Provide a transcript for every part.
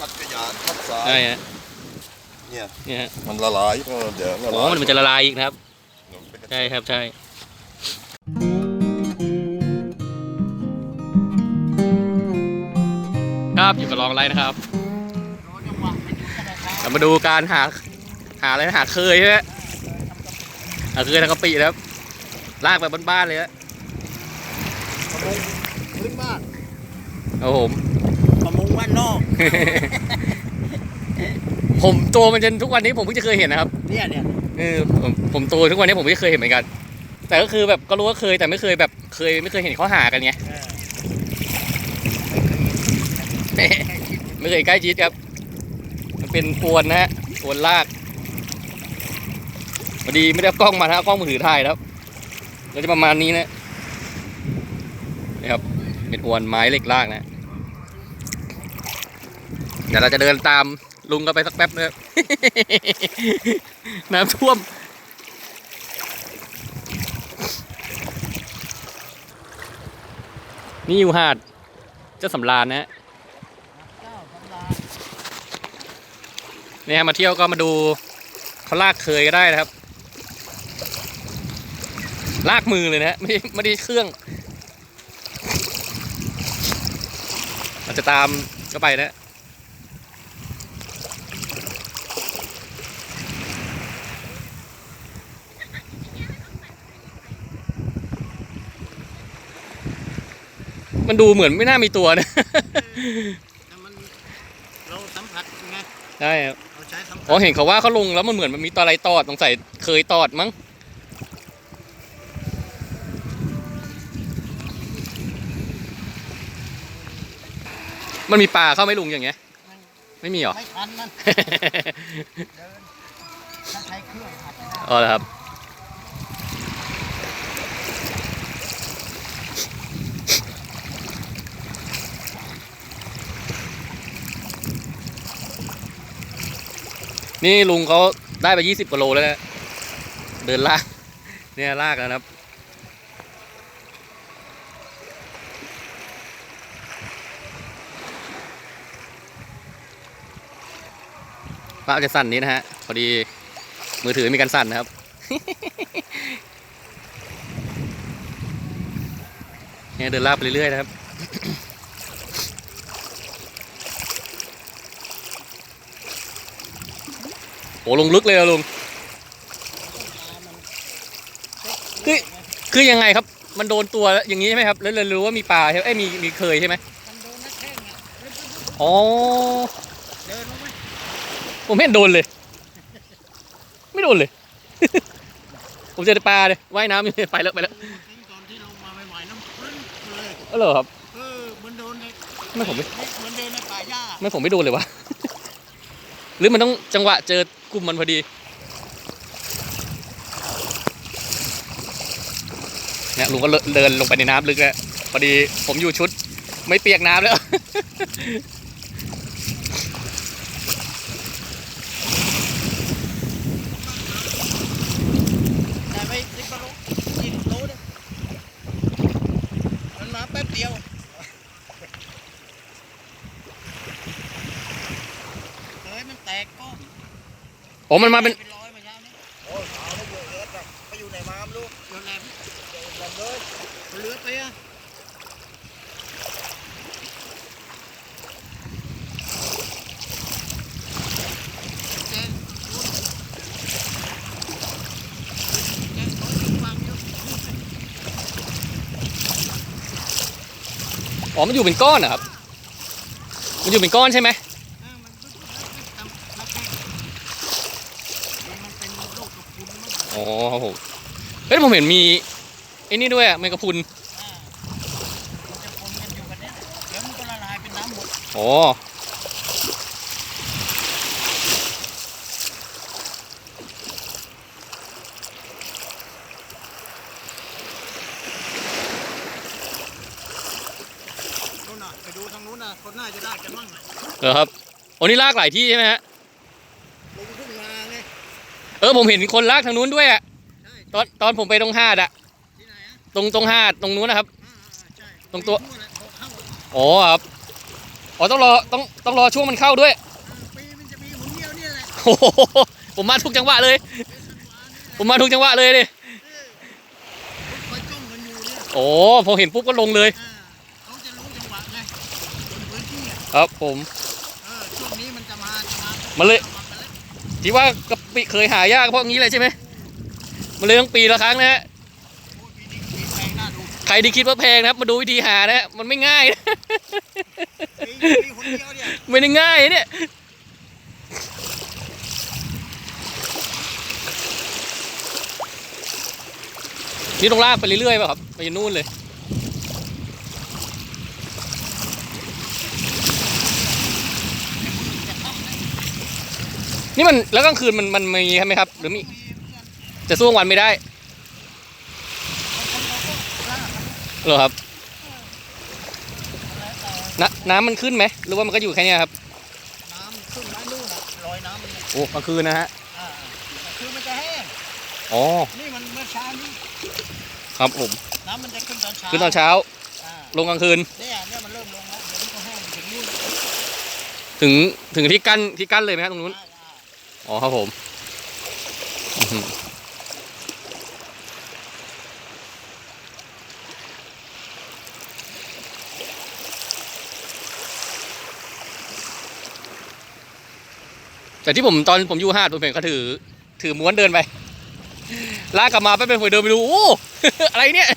ตัดกระยาทับสายใช่ฮะเนี่ยเนี่ยฮะมันละลายเออเดี๋ยวละอ๋ลาอยมันจะละลายอีกนะครับ ใช่ครับใช่ครับอยู่กับลองไรนะครับเรามาดูการหาหาอะไรนะหาเคยใช่ไหมหาเคยทางกะปินะครับลากแบบบ้านๆเลยฮะพื้นบ้านเอาผมประมงบ้านนอก ผมตัวมันจนทุกวันนี้ผมเพิ่งจะเคยเห็นนะครับเนี่ยเนี่ยเออผมผมตัวทุกวันนี้ผมไม่เคยเห็นเหมือนกัน แต่ก็คือแบบก็รู้ว่าเคยแต่ไม่เคยแบบเคยไม่เคยเห็นเขาหากันไงไม่เคยใกล้ชิดครับ มันเป็นอวนนะฮะอวนลากพอดีไม่ได้เอากล้องมานะเอากล้องมือถือถ่ายแล้วก็จะประมาณนี้นะนี่ครับเป็นอวนไม้เหล็กลากนะ เดี๋ยวเราจะเดินตามลุงกันไปสักแป๊บนะครับน้ำท่วม นี่อยู่หาดเจ้าสำราญนะเนี่ยมาเที่ยวก็มาดูเขาลากเคยก็ได้นะครับ ลากมือเลยนะไม่ได้ไม่ได้เครื่องเราจะตามก็ไปนะ มันดูเหมือนไม่น่ามีตัวนะแต่มันเราสัมผัสไงใช่ครับเราใช้สัมผัอ๋อเห็นเขาว่าเขาลงแล้วมันเหมือนมันมีตัวอะไรตอดสงสัยเคยตอดมั้งมันมีปลาเข้าไหม่ลุงอย่างเงี้ย ไม่มีเหรอ ไม่ทันมัน เดินถ้าใช้เครื่องผัดไม่ได้อ๋อเหรอครับ นี่ลุงเขาได้ไปยี่สิบกว่าโลแล้วนะเดินลากเนี่ยลากแล้วนะครับ ป้าจะสั่นนี้นะฮะ พอดีมือถือมีการสั่นนะครับ เนี่ยเดินลากไปเรื่อยๆนะครับ โอ้ ลงลึกเลยอะลุงคือคือยังไงครับ มันโดนตัวอย่างนี้ใช่ไหมครับ แล้วเลยรู้ว่ามีปลาใช่ไหมเอ้ยมีมีเคยใช่ไหมมันโดนนักแข้งอะเดินอ๋อเดินลงไหมผมไม่เห็นโดนเลย ไม่โดนเลย ผมเจอแต่ปลาเลยว่ายน้ำอยู่ไปแล้วไปแล้วตอนที่ลงมาใหม่ๆน้ำปรึ้งเลยเออเหรอครับเออเหมือนโดนในไม่ผมไม่เหมือนเดินในป่าหญ้าไม่ผมไม่โดนเลยวะหรือมันต้องจังหวะเจอ กลุ่มมันพอดีเนี่ยลุงก็เดินลงไปในน้ำลึกแล้วพอดีผมอยู่ชุด ไม่เปียกน้ำแล้ว แต่ไม่สิบกว่าโลยี่สิบโลเนี่ยมันมาแป๊บเดียวเฮ้ยมันแตกก้อน โอ้มันมาเป็นเป็นร้อยมาเช้านี้โอ้ยเอาแล้วอยู่เอิร์ธอะไปอยู่ในมามลูกโดนแหลมลำเลยมันเลือดไปอะแจ้งรู้แจ้งร้อยถึงฟังอยู่อ๋อ มันอยู่เป็นก้อนเหรอครับ มันอยู่เป็นก้อนใช่ไหม เออมันบึ้งบึ้งบึ้งตำนักแข้งมันเป็นโรคกระพุ้นมั้ง อ๋อ ครับผมเฮ้ยผมเห็นมีไอ้นี่ด้วยอะแมงกะพรุนอ่ามันจะปนกันอยู่กันเนี่ยเดี๋ยวมันก็ละลายเป็นน้ำหมดอ๋อนู่นน่ะไปดูทางนู้นน่ะคนน่าจะได้กันมั่งน่ะเหรอครับโอ้นี่ลากหลายที่ใช่ไหมฮะลงทุ่งนาไง เออผมเห็นคนลากทางนู้นด้วยอะใช่ตอนตอนผมไปตรงหาดอะที่ไหนอะตรงตรงหาดตรงนู้นนะครับอ่าๆใช่ตรงตัวไปนู่นแหละออกเข้าอ๋อครับ อ๋อต้องรอต้องต้องรอช่วงมันเข้าด้วยปีมันจะมีหนเดียวเนี่ยแหละโอ้โหผมมาทุกจังหวะเลย ผมมาทุกจังหวะเลยดิคอยจ้องกันอยู่เนี่ยโอ้พอเห็นปุ๊บก็ลงเลยอ่าเขาจะรู้จังหวะไงบนพื้นที่อะครับผมเออช่วงนี้มันจะมาจะมามาเลยมากันแล้วที่ว่ากะ ปิเคยหายากเพราะงี้เลยใช่ไหมมันเลยต้องปีละครั้งนะฮะใครที่คิดว่าแพงนะครับมาดูวิธีหานะฮะมันไม่ง่ายนะปีปีคนไม่ได้ง่ายเนี่ยนี่ต้องลากไปเรื่อยๆป่ะครับไปนู่นเลย นี่มันแล้วกลางคืนมันมันมีใช่ไหมครับ หรือมีจะสู้กลางวันไม่ได้เหรอครับนน้ำมันขึ้นไหมหรือว่ามันก็อยู่แค่เนี้ยครับน้ำขึ้นมานู่นน่ะลอยน้ำมันเนี่ยโอ้กลางคืนนะฮะอ่าคือมันจะแห้งอ๋อนี่มันเมื่อเช้านี้ครับผมน้ำมันจะขึ้นตอนเช้าขึ้นตอนเช้าอ่าลงกลางคืนเนี่ยเนี่ยมันเริ่มลงแล้วเดี๋ยวมันก็แห้งถึงนู่นถึงถึงที่กั้นที่กั้นเลยไหมครับตรงนู้น อ่าอ่าอ๋อครับผมอื้อหือแต่ที่ผมตอนผมอยู่ห้าดผมเห็นเขาถือ ถือม้วนเดินไปลากกลับมาไปเป็นผมเดินไปดูโอ้อะไรเนี่ย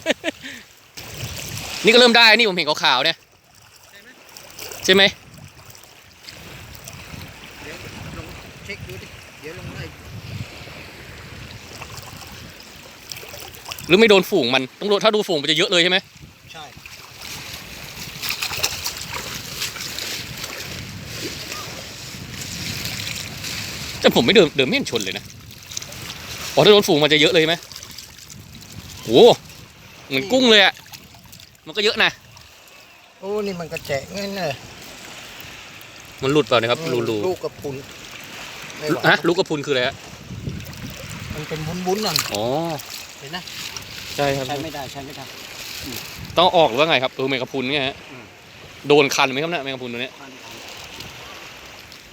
นี่ก็เริ่มได้นี่ผมเห็นขาวๆเนี่ยใช่ไหมเดี๋ยวลองเช็คดูดิเดี๋ยวลองไล่ ห รือไม่โดนฝูงมันต้องโดนถ้าดูฝูงมันจะเยอะเลยใช่ไหมใช่แต่ผมไม่เดินเดินไม่เห็นชนเลยนะอ๋อถ้าโดนฝูงมันจะเยอะเลยไหมโอ้เหมือนกุ้งเลยอะมันก็เยอะนะโอ้นี่มันกระแจกงั้นเลยมันหลุดเปล่านะครับรูรูลูกกระพุนไม่ไหวฮะลูกกระพุนคืออะไรฮะมันเป็นวุ้นๆนั่นอ๋อเห็นไหม ใช่ครับ ใช้ไม่ได้ใช้ไม่ได้ ต้องเอาออกหรือว่าไงครับเออแมงกะพรุนเนี่ยฮะอืม โดนคันไหมครับเนี่ยแมงกะพรุนตัวเนี้ย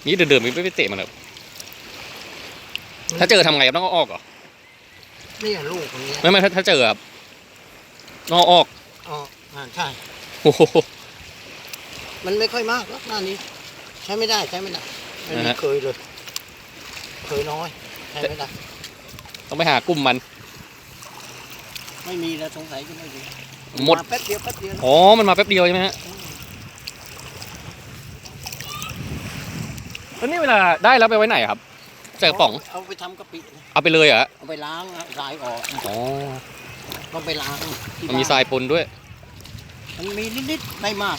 นี่เดินเดินๆไม่ไปเตะมันแบบถ้าเจอทำไงครับต้องเอาออกเหรอนี่ลูกตรงนี้ไม่ไม่ถ้าถ้าเจอครับต้องเอาออกอ๋ออ่าใช่ โอ้โห มันไม่ค่อยมากหรอกหน้านี้ ใช้ไม่ได้ใช้ไม่ได้ไม่นะมีฮะ เคยเลย เคยน้อย ใช้ไม่ได้ต้องไปหากลุ่มมัน ไม่มีแล้วสงสัยจะไม่มีหมดาแป๊บเดียวแป๊บเดียวอ๋อ มันมาแป๊บเดียวใช่ไหมฮะแล้วนี่เวลาได้แล้วไปไว้ไหนครับใส่กระป๋อง เอาไปทำกะปินะเอาไปเลยเหรอเอาไปล้างเอาทรายออกอ๋อ ต้องไปล้างที่มันมีบ้ทรายปนด้วย มันมีนิดๆไม่มาก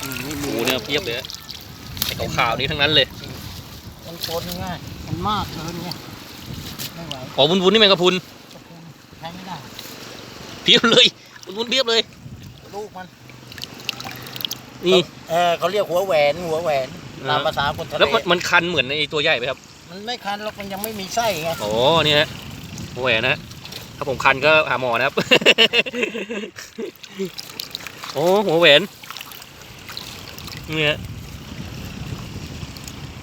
อืมไม่มี โอ้โหเนี่ยเพียบเลยไอ้ขาวๆนี้ทั้งนั้นเลย มันปนง่ายมันมากเกินไงไม่ไหว อ๋อวุ้นๆนี่แมงกะพรุนกระพุนใช้ไม่ได้เพียบเลยวุ้นๆเพียบเลย ลูกมันนี่เออเขาเรียกหัวแหวนหัวแหวนนะตามภาษาคนทะเลแล้วมันมันคันเหมือนไอ้ตัวใหญ่ไหมครับ มันไม่คันหรอกมันยังไม่มีไส้ไงอ๋อนี่ฮะหัวแหวนนะฮะถ้าผมคันก็หาหมอนะครับ โอ้หัวแหวนนี่ฮะ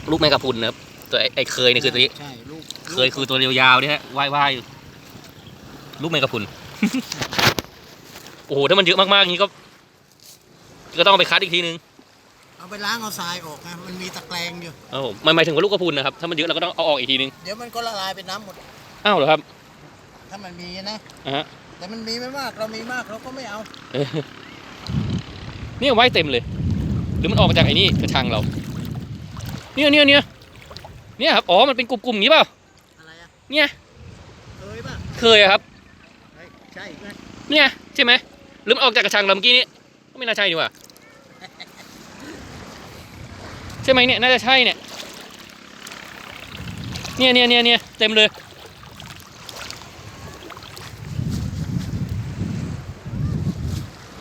ลูกแมงกะพรุนนะครับตัวไอ้ไอ้เคยนี่คือตัวนี้ ใช่ลูกเคยคือตัวยาวๆนี่ฮะว่ายว่ายๆอยู่ ลูกแมงกะพรุนโอ้โหถ้ามันเยอะมากๆอย่างนี้ก็ ก็ต้องเอาไปคัดอีกทีนึงเอาไปล้างเอาทรายออกไงมันมีตะแกรงอยู่ ครับผมมันหมายถึงว่าลูกกระพุนนะครับถ้ามันเยอะเราก็ต้องเอาออกอีกทีนึงเดี๋ยวมันก็ละลายเป็นน้ำหมด อ้าวเหรอครับถ้ามันมีนะ อ่าฮะแต่มันมีไม่มากเรามีมากเราก็ไม่เอา เออนี่เอาไว้เต็มเลย หรือมันออกมาจากไอ้นี่กระชังเรา เนี่ยเนี่ยเนี่ยเนี่ยครับอ๋อมันเป็นกลุ่มๆอย่างนี้เปล่าอะไรอะเนี่ย เคยป่ะเคยอะครับเฮ้ย ใช่ไหมเนี่ยใช่ไหมหรือมันออกจากกระชังเราเมื่อกี้นี้ก็ไม่น่าใช่ดีกว่าใช่ไหมเนี่ยน่าจะใช่เนี่ยเนี่ยเนี่ยเนี่ยเนี่ยเต็มเลย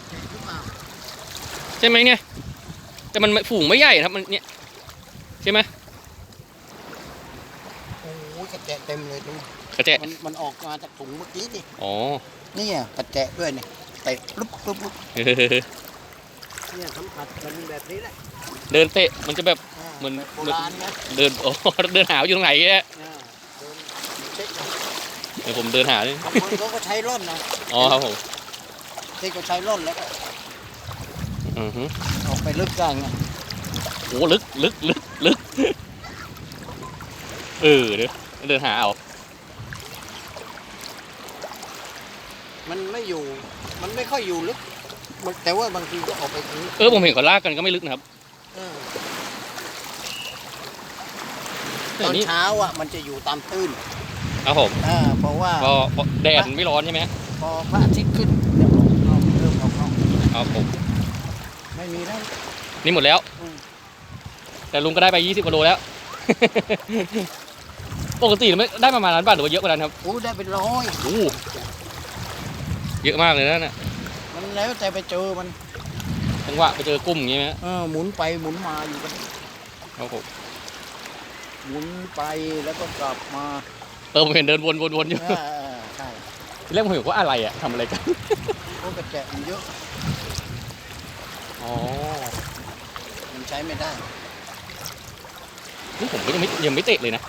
เห็นหรือเปล่าใช่ไหมเนี่ย แต่มันฝูงไม่ใหญ่นะครับมันเนี่ยใช่ไหมโอ้โหกระแจะเต็มเลยดูกระแจะมันมันออกมาจากถุงเมื่อกี้ดิอ๋อ นี่อะกระแจะด้วยเนี่ยเตะลุบลุบลุบเออนเนี่ยสัมผัสมันแบบนี้แหละเดินเตะมันจะแบบอ่าเหมือนแบบโบราณนะเดินโอ้เดินหาอยู่ตรงไหนเนี่ยอ่าเดินเช็คนะเดี๋ยวผมเดินหาดิบางคนเขาก็ใช้ร่อนนะอ๋อครับผมที่เขาใช้ร่อนแล้วก็อือฮึออกไปลึกกันไงโอ้ลึกลึกลึกลึกเออเดี๋ยวเดินหาเอา มันไม่อยู่ มันไม่ค่อยอยู่ลึกมันแต่ว่าบางทีก็ออกไปถึงเออผมเห็นเขาลากกันก็ไม่ลึกนะครับเออตแต่อนนี่เช้าอะมันจะอยู่ตามตื้นครับผมอ่าเพราะว่าพอพอแดดไม่ร้อนใช่ไหมฮะพอพระอาทิตย์ขึ้นเดี๋ยวเราเริ่มออกนอกครับผมไม่มีแล้ว นี่หมดแล้ว อืม แต่ลุงก็ได้ไป 20กิโลแล้ว ปกติไม่ได้ประมาณนั้นป่ะหรือว่าเยอะกว่านั้นครับโอ้ได้เป็นร้อย โอ้ เยอะมากเลยนะน่ะมันแล้วแต่ไปเจอมันจังหวะไปเจอกุ้มอย่างงี้ไหมฮะเออหมุนไปหมุนมาอยู่กันครับผมหมุนไปแล้วก็กลับมาเออผมเห็นเดินวนวนวนอยู่อ่าอ่าใช่ทีแรกผมเห็นว่าอะไรอะทำอะไรกันเพราะกระแจมันเยอะอ๋อมันใช้ไม่ได้นี่ผมก็ยังไม่ยังไม่เตะเลยนะ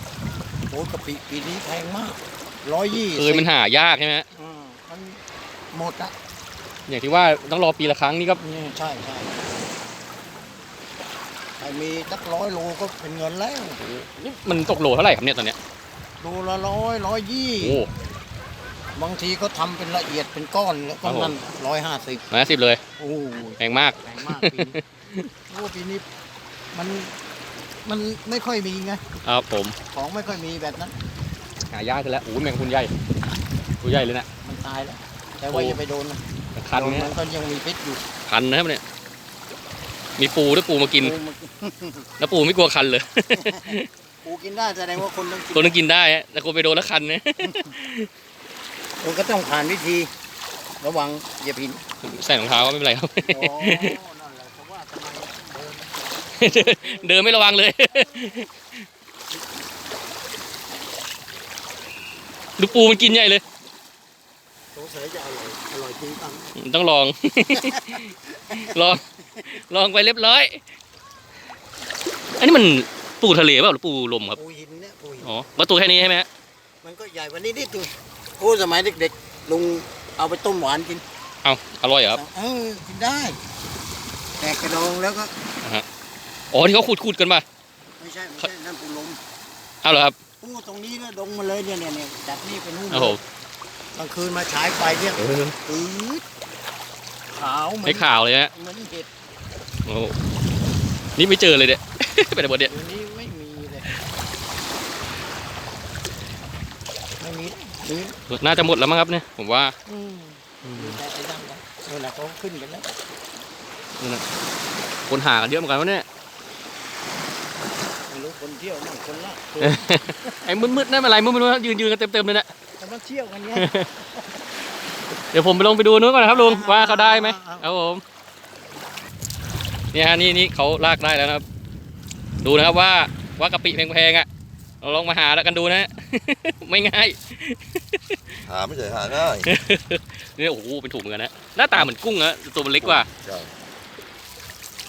โอ้ยกะปิปีนี้แพงมากร้อยยี่เออมันหายากใช่ไหมฮะมัน หมดละอย่างที่ว่าต้องรอปีละครั้งนี่ก็นี่ใช่ใช่ใครมีสักร้อยโลก็เป็นเงินแล้วนี่มันตกโลเท่าไหร่ครับเนี่ยตอนเนี้ยโลละร้อยร้อยยี่โอ้บางทีก็ทำเป็นละเอียดเป็นก้อนแล้วก็ครับผมนั่นร้อยห้าสิบร้อยสิบเลยโอ้ยแพงมากแพงมากปีนี้โอ้ปีนี้มันมันไม่ค่อยมีไงครับผมของไม่ค่อยมีแบบนั้น หายากขึ้นแล้วโอ้ยแมงกะพรุนใหญ่ตัวใหญ่เลยนะมันตายแล้ว แต่ว่าโอ้อย่าไปโดนนะคันโดนเนี่ยมันก็ยังมีพิษอยู่คันนะครับเนี่ย มีปูด้วยปูมากิน ปูมันแล้วปูไม่กลัวคันเลย ปูกินได้แสดงว่าคนต้องกินคนนึงกินได้ฮะแต่คนไปโดนแล้วคันนะมันก็ต้องผ่านวิธี ระวังอย่าพินใส่รองเท้าก็ไม่เป็นไรครับ อ๋อ นั่นแหละเพราะว่าทำไมเดินเดินไม่ระวังเลย ดูปูมันกินใหญ่เลยส งสัยจะอร่อยอร่อยจริงตังต้องลอง ลอง ลองไปเรียบร้อย อันนี้มันปูทะเลเปล่าหรือปูลมครับปูหินเนี่ยปูหินอ๋อว่าตัวแค่นี้ใช่ไหมฮะมันก็ใหญ่กวันนี้นิดนึงโอ้สมัยเด็กๆลุงเอาไปต้มหวานกินเอาอร่อยเหรอครับเออกินได้ แตกกระดองแล้วก็อ๋อที่เขาขูดขูดๆกันป่ะไม่ใช่ไม่ใช่นั่นปูลมเอาเหรอครับปูตรงนี้นะดงมาเลยเนี่ยเนี่ยเนี่ยจากนี่ไปนู่นโอ้โห กลางคืนมาฉายไฟเนี่ยปื๊ดขาวเหมือไม่นข่าวเลยฮะเหมือนเห็ดโอ้โหนี่ไม่เจอเลยเนี่ย ไปไหนหมดเนี่ยเดี๋ยวนี้ไม่มีเลยไม่มีหรือน่าจะหมดแล้วมั้งครับเนี่ยผมว่า อืมมีแต่ไปดังกันเออนะเขาขึ้นกันแล้วคนหากันเยอะเหมือนกันวะเนี่ย ไม่รู้คนเที่ยวมั่งคนละคน ไอ้มืดๆนั่นอะไรมืดๆยืนยืนกันเต็มๆเลยนะแต่มาเที่ยวกันไงเดี๋ยวผมไปลงไปดูนู้นก่อนนะครับลุงอ่าว่าเขาได้ไหมอ่าครับผมเนี่ยฮะนี่นี่เขาลากได้แล้วนะครับ ดูนะครับว่าว่ากะปิแพงๆอะเราลองมาหาแล้วกันดูนะ ไม่ง่าย หาไม่ใช่หาง่ายเนี่ยโอ้โหเป็นถุงเหมือนกันนะหน้าตาเหมือนกุ้งอะตัวมันเล็กกว่าใช่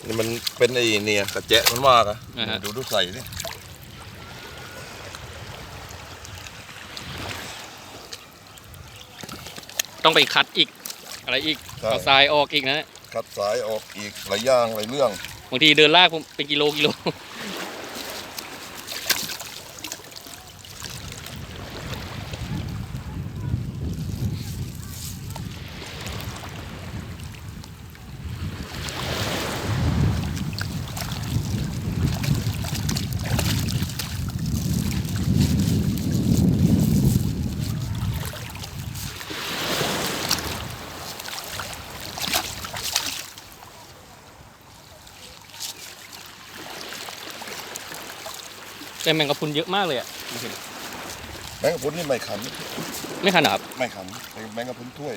นี่มันเป็นไอ้เนี่ยกระแจะมันมากอะอ่าฮะดูดูใส่นี่ ต้องไปคัดอีก อะไรอีกใช่ เอาทรายออกอีกนะคัดสายออกอีกหลายอย่างหลายเรื่องบางทีเดินลากผมเป็นกิโลกิโล แต่แมงกะพรุนเยอะมากเลยอะแมงกะพรุนนี่ไม่ขันไม่ขนาดครับไม่ขันเป็นแมงกะพรุนถ้วย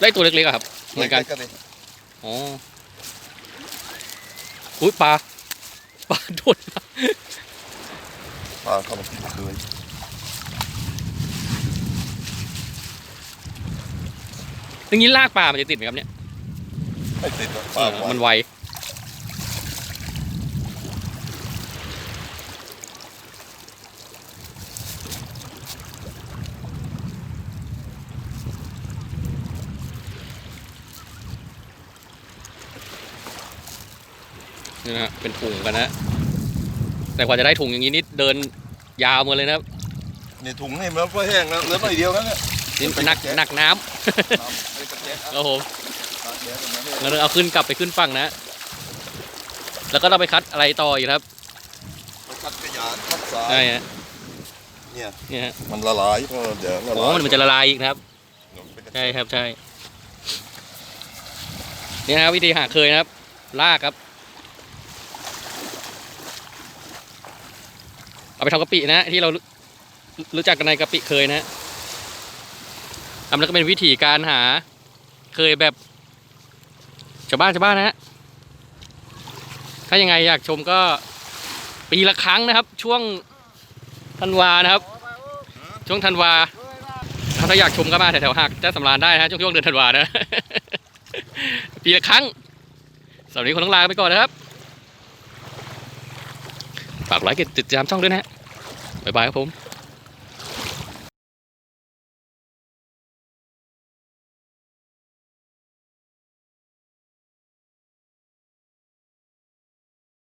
ได้ตัวเล็กๆอะครับเหมือนกันล็ๆก็ได้อ๋ออุ้ยปลาปลาโดดมาปลาเข้ามากินคืนอย่างนี้ลากปลามันจะติดไหมครับเนี่ยไม่ติดหรอกเอปาอกไว้มันไว นี่นะฮะเป็นถุงกันนะ แต่กว่าจะได้ถุงอย่างนี้นี่เดินยาวมาเลยนะครับนี่ถุงนี่มันก็แห้งแล้วเหลือหน่อยเดียวแล้วเนี่ยนี่หนักหนักน้ำน้ำไอ้กระแจกครับผมอะเดี๋ยวกันนะงั้นเราเอาขึ้นกลับไปขึ้นฝั่งนะ แล้วก็เราไปคัดอะไรต่ออีกครับไปคัดขยะคัดสายใช่ฮะเนี่ยเนี่ยฮะมันละลายก็เดี๋ยวละอ๋ลาอยมันจะละลายอีกนะครับ ใช่ครับใช่เนี่ยนะครับวิธีหาเคยนะครับ ลากครับ เอา ไปทำกะปินะที่เรารู้จักกันในกะปิเคยนะทำแล้วก็เป็นวิธีการหา เคยแบบชาวบ้านชาวบ้านนะฮะถ้ายังไงอยากชมก็ปีละครั้งนะครับ ช่วงธันวานะครับ ช่วงธันวา ถ้าอยากชมก็มาแถวๆหักเจ้าสำราญได้นะช่วงช่วงเดือนธันวานะ ปีละครั้งสำหรับวันนี้คนต้องลาไปก่อนนะครับฝากไลค์กดติดตามช่องด้วยนะฮะ บ๊ายบายครับผม